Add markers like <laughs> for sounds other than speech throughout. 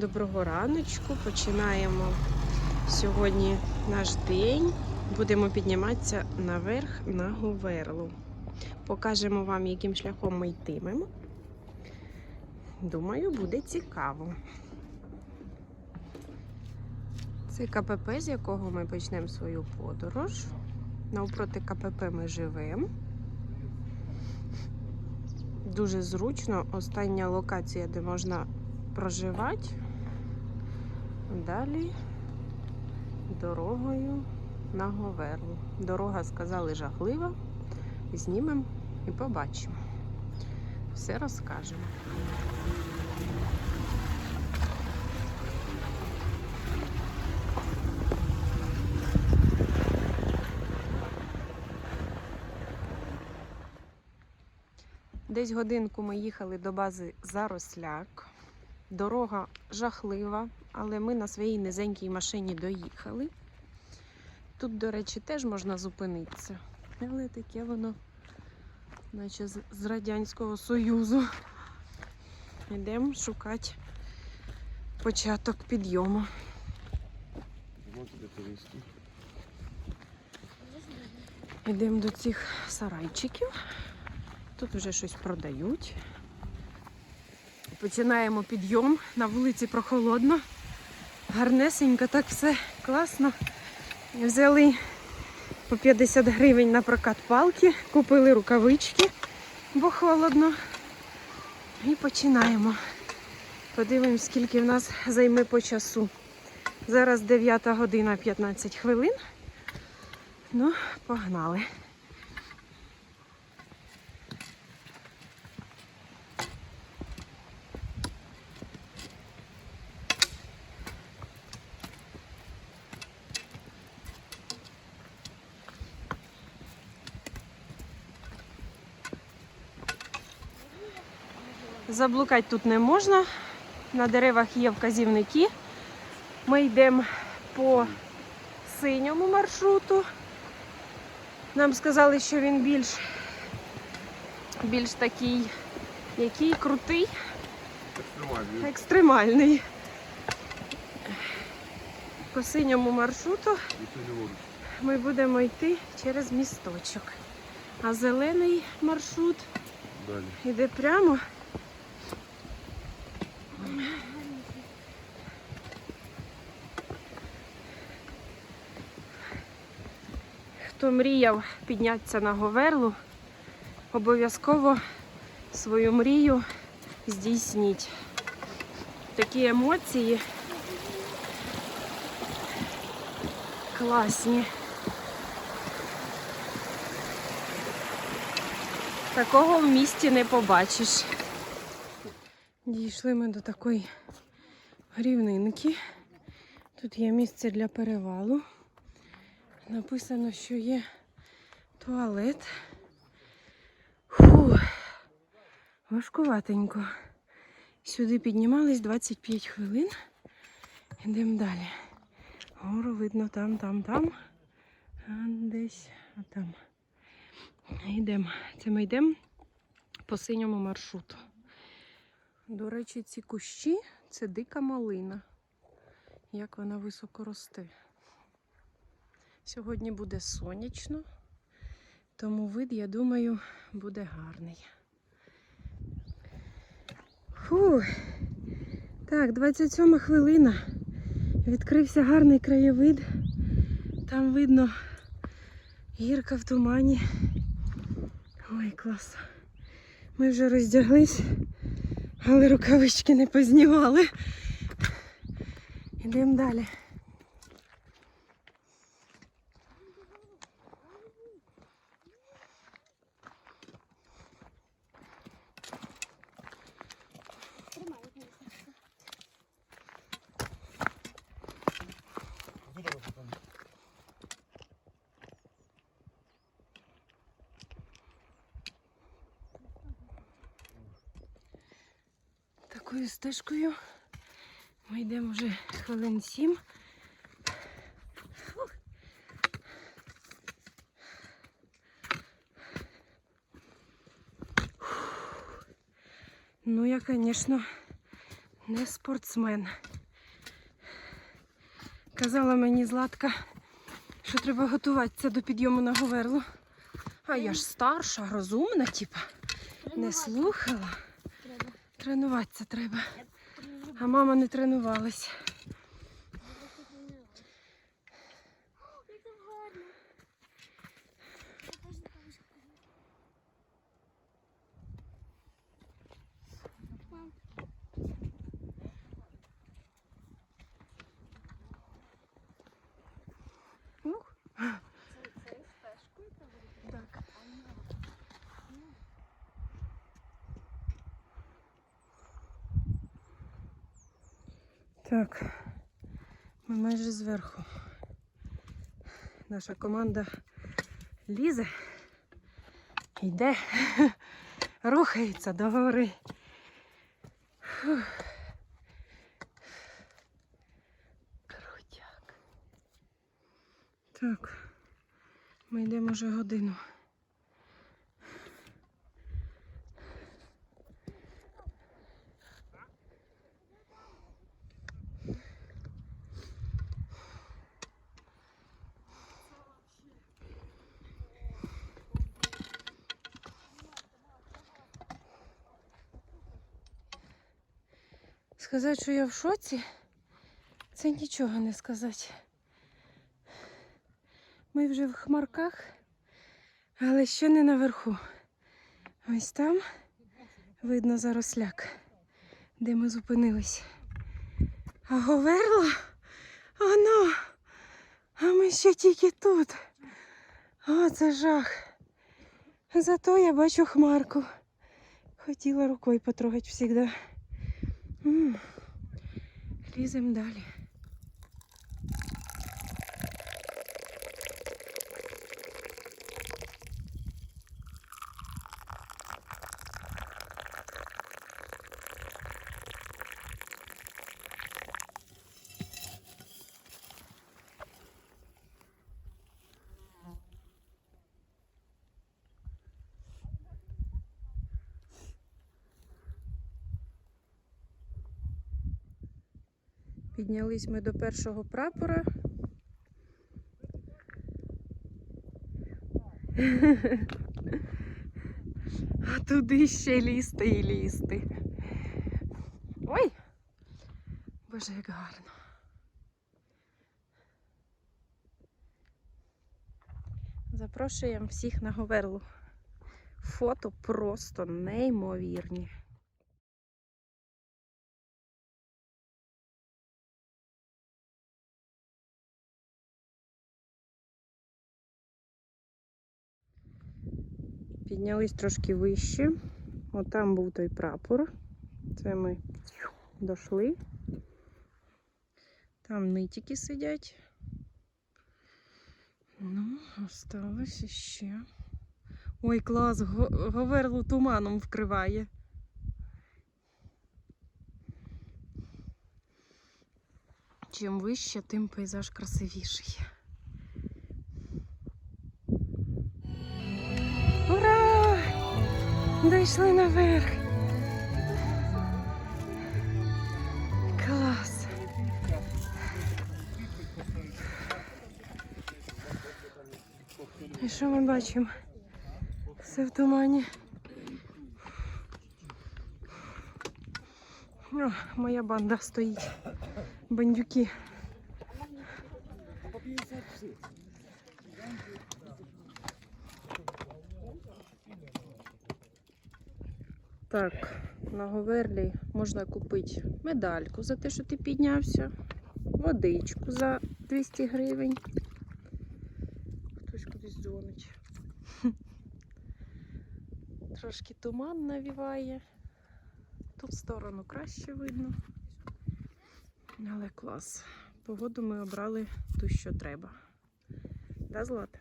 Доброго раночку. Починаємо сьогодні наш день. Будемо підніматися наверх на Говерлу. Покажемо вам, яким шляхом ми йтимемо. Думаю, буде цікаво. Це КПП, з якого ми почнемо свою подорож. Навпроти КПП ми живемо. Дуже зручно. Остання локація, де можна проживати. Далі дорогою на Говерлу. Дорога, сказали, жахлива. Знімемо і побачимо. Все розкажемо. Десь годинку ми їхали до бази Заросляк. Дорога жахлива, але ми на своїй низенькій машині доїхали. Тут, до речі, теж можна зупинитися. Але таке воно, наче з, Радянського Союзу. Йдемо шукати початок підйому. Йдемо до цих сарайчиків. Тут вже щось продають. Починаємо підйом. На вулиці прохолодно. Гарнесенько, так все класно. Взяли по 50 гривень на прокат палки, купили рукавички, бо холодно. І починаємо. Подивимось, скільки в нас займе по часу. Зараз 9 година 15 хвилин. Ну, погнали. Заблукати тут не можна. На деревах є вказівники. Ми йдемо по синьому маршруту. Нам сказали, що він більш, більш такий, який крутий, Экстремальный. екстремальний. По синьому маршруту Это леворуч. ми будемо йти через місточок. А зелений маршрут Далі. йде прямо. Хто мріяв піднятися на Говерлу, обов'язково свою мрію здійсніть. Такі емоції класні. Такого в місті не побачиш. Дійшли ми до такої рівнинки. Тут є місце для перевалу. Написано, що є туалет. Фу, важкуватенько. Сюди піднімались 25 хвилин. Йдемо далі. Гору видно там, там, там. А десь а там. Йдемо. Це ми йдемо по синьому маршруту. До речі, ці кущі це дика малина. Як вона високо росте. Сьогодні буде сонячно, тому вид, я думаю, буде гарний. Фу. Так, 27 хвилина. Відкрився гарний краєвид. Там видно гірка в тумані. Ой, клас. Ми вже роздяглись, але рукавички не познімали. Йдемо далі. Такою стежкою ми йдемо вже хвилин сім. Ну, я, звісно, Не спортсмен. Казала мені Златка, що треба готуватися до підйому на Говерлу. А я ж старша, розумна, типа. Не слухала. Тренуватися треба. А мама не тренувалась. Як там гарно. Покажи, покажи, покажи. Мам, Ух. це, це стежкою проводити? Так. Так, ми майже зверху. Наша команда лізе, йде, <laughs> рухається до гори. Крутяк. Так, ми йдемо вже годину. Сказати, що я в шоці, це нічого не сказати. Ми вже в хмарках, але ще не наверху. Ось там видно заросляк, де ми зупинились. А Говерло? Оно! А ми ще тільки тут. О, це жах. Зато я бачу хмарку. Хотіла рукою потрогати завжди. М. Лізем далі. Піднялись ми до першого прапора. А туди ще лізти і лізти. Ой! Боже, як гарно. Запрошуємо всіх на Говерлу. Фото просто неймовірні. Піднялись трошки вище. Отам був той прапор. Це ми дійшли. Там нитики сидять. Ну, осталось ще. Ой, клас, го- говерлу туманом вкриває. Чим вище, тим пейзаж красивіший. Дійшли наверх. Клас. І що ми бачимо? Все в тумані. О, моя банда стоїть. Бандюки. Так, на Говерлі можна купити медальку за те, що ти піднявся, водичку за 200 гривень. Хтось кудись дзвонить. <laughs> Трошки туман навіває. Тут сторону краще видно. Але клас. Погоду ми обрали ту, що треба. Да, Злата?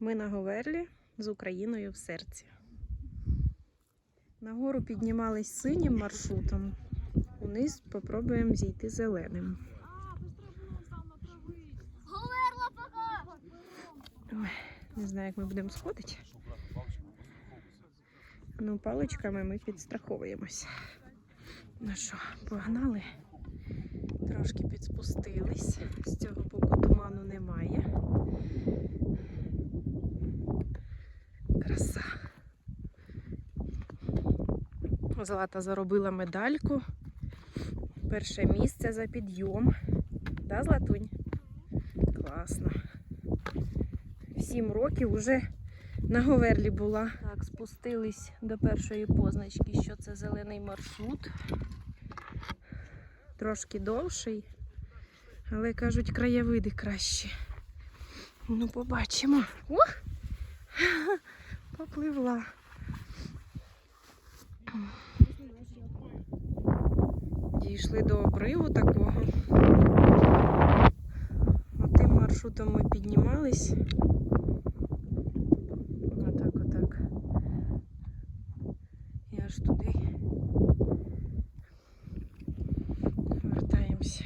Ми на Говерлі з Україною в серці. Нагору піднімались синім маршрутом. Униз попробуємо зійти зеленим. Ой, не знаю, як ми будемо сходити. Ну, паличками ми підстраховуємось. Ну що, погнали? Трошки підспустились. З цього боку туману немає. Злата заробила медальку. Перше місце за підйом. Да, Златунь? Класно. В сім років уже на Говерлі була. Так, спустились до першої позначки, що це зелений маршрут. Трошки довший, але кажуть, краєвиди кращі. Ну, побачимо. Ух! <laughs> Попливла. Дійшли до обриву такого. Отим маршрутом ми піднімались. Отак, отак. І аж туди. Вертаємося.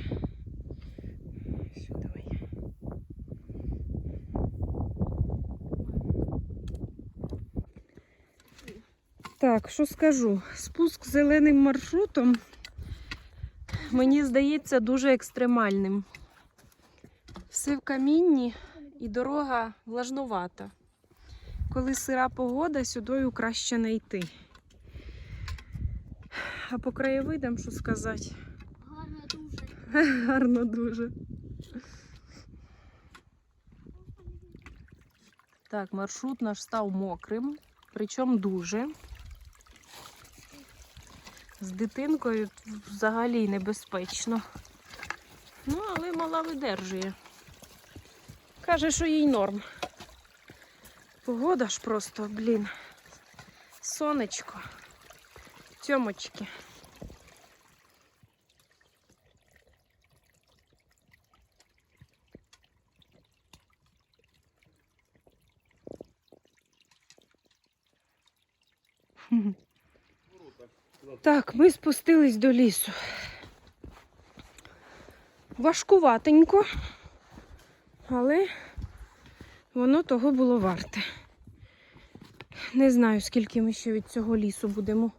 Сюди. Так, що скажу? Спуск зеленим маршрутом мені здається дуже екстремальним. Все в камінні і дорога влажнувата. Коли сира погода, сюдою краще не йти. А по краєвидам, що сказати, Гарно дуже. <laughs> гарно дуже. Так, маршрут наш став мокрим, причому дуже. З дитинкою взагалі небезпечно. Ну, але мала видержує. Каже, що їй норм. Погода ж просто, блін. Сонечко. Тьомочки. <laughs> Так, ми спустились до лісу. Важкуватенько, але воно того було варте. Не знаю, скільки ми ще від цього лісу будемо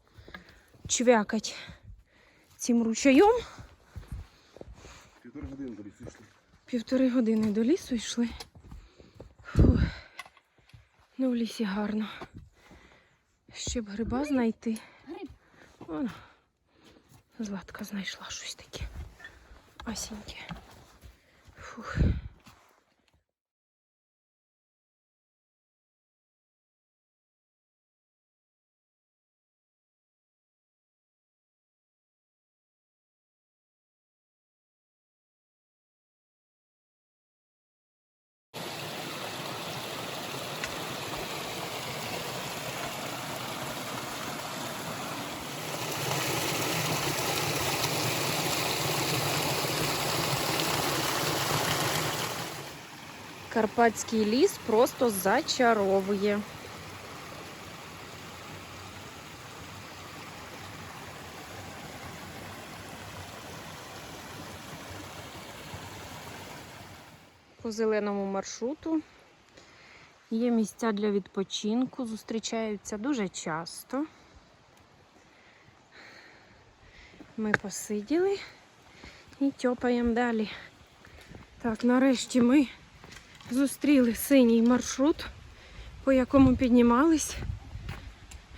чвякати цим ручайом. Півтори години до лісу йшли. Півтори години до лісу йшли. Фух. Ну, в лісі гарно. Ще б гриба знайти. Вон. Златка знайшла щось таке. Осіньке. Фух. Карпатський ліс просто зачаровує. По зеленому маршруту є місця для відпочинку, зустрічаються дуже часто. Ми посиділи і тьопаємо далі. Так, нарешті ми зустріли синій маршрут, по якому піднімались.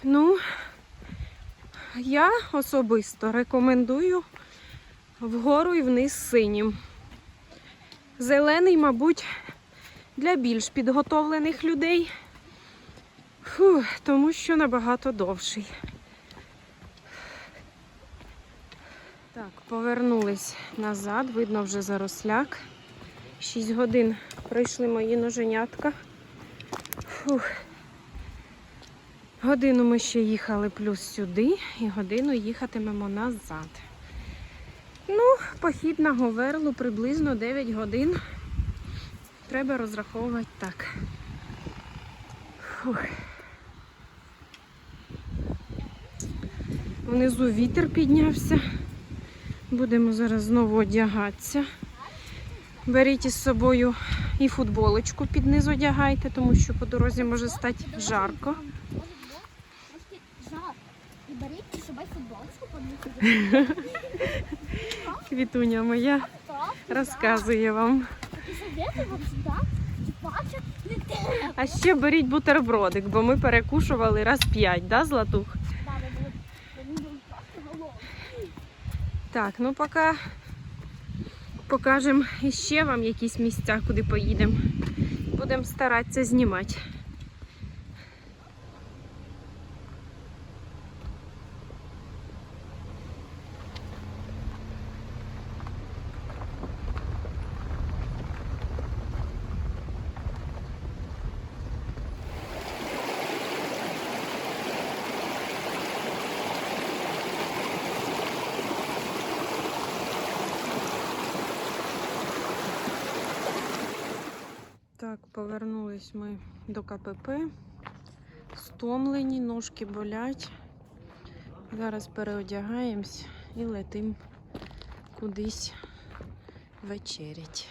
Ну, я особисто рекомендую вгору і вниз синім. Зелений, мабуть, для більш підготовлених людей, Фу, тому що набагато довший. Так, повернулись назад, видно вже заросляк. 6 годин пройшли мої ноженятка. Фух. Годину ми ще їхали плюс сюди і годину їхатимемо назад. Ну, похід на Говерлу приблизно 9 годин. Треба розраховувати так. Фух. Внизу вітер піднявся. Будемо зараз знову одягатися. Беріть із собою і футболочку під низ одягайте, тому що по дорозі може стати жарко. Квітуня моя розказує вам. А ще беріть бутербродик, бо ми перекушували раз п'ять, да, Златух? Так, ну поки покажемо ще вам якісь місця, куди поїдемо. Будемо старатися знімати. Так, повернулись ми до КПП. Стомлені, ножки болять. Зараз переодягаємось і летим кудись вечерять.